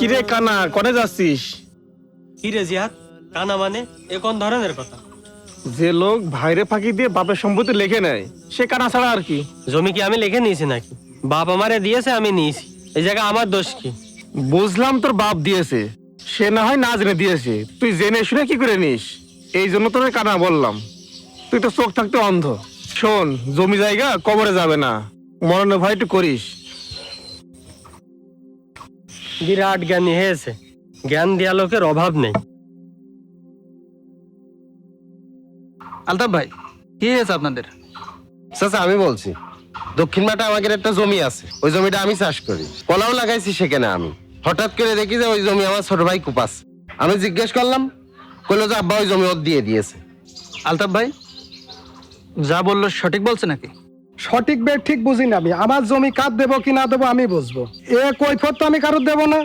কিরে কানা কনে যাচ্ছিস? কি রে জিহাদ কানা মানে? এ কোন ধরনের কথা? যে লোক ভাইরে ফাঁকি দিয়ে বাপের সম্পত্তি লেখে নেয় সে কানা ছাড়া আর কি? জমি কি আমি লিখে নিয়েছি নাকি? বাপ আমারে দিয়েছে আমি নিয়েছি। এই জায়গা আমার দোষ কি? বুঝলাম তোর বাপ দিয়েছে। সে না হয় না জেনে দিয়েছে। তুই জেনে শুনে কি করে নিস? এই জন্য তোর কানা বললাম। তুই তো চোখ থাকতে অন্ধ। শোন জমি জায়গা কবরে যাবে না। মরণে ভয় একটু করিস। বিরাট জ্ঞানী হয়েছে। জ্ঞান দেয়া লোকের অভাব নেই। আলতাফ ভাই কি হয়েছে আপনাদের? চাচা আমি বলছি দক্ষিণ মাঠে আমাদের একটা জমি আছে ওই জমিটা আমি চাষ করি। কলাও লাগাইছি সেখানে আমি। হঠাৎ করে দেখি যে ওই জমি আমার ছোট ভাই কুপাস আমি জিজ্ঞেস করলাম কইলো যে আব্বা ওই জমি ওর দিয়ে দিয়েছে। আলতাফ ভাই যা বলল সঠিক বলছে নাকি? সঠিক বের ঠিক বুঝি না আমি। আমার জমি কার দেবো কি না দেবো আমি বুঝব। এ কৈফত তো আমি কারোর দেবো না।